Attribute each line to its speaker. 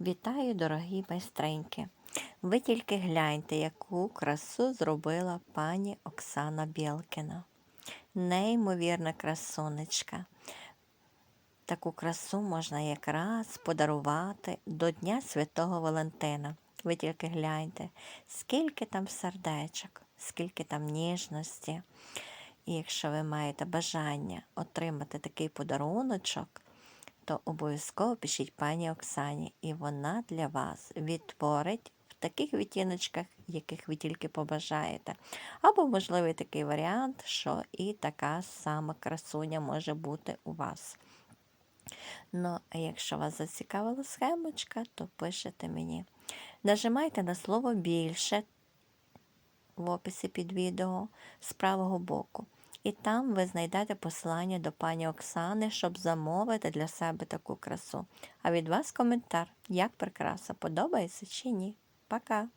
Speaker 1: Вітаю, дорогі майстреньки! Ви тільки гляньте, яку красу зробила пані Оксана Білкіна. Неймовірна красунечка. Таку красу можна якраз подарувати до Дня Святого Валентина. Ви тільки гляньте, скільки там сердечок, скільки там ніжності. І якщо ви маєте бажання отримати такий подаруночок, то обов'язково пишіть пані Оксані, і вона для вас відтворить в таких відтіночках, яких ви тільки побажаєте. Або, можливий такий варіант, що і така сама красуня може бути у вас. Ну, а якщо вас зацікавила схемочка, то пишете мені. Нажимайте на слово більше в описі під відео з правого боку. І там ви знайдете посилання до пані Оксани, щоб замовити для себе таку красу. А від вас коментар, як прикраса, подобається чи ні. Пока!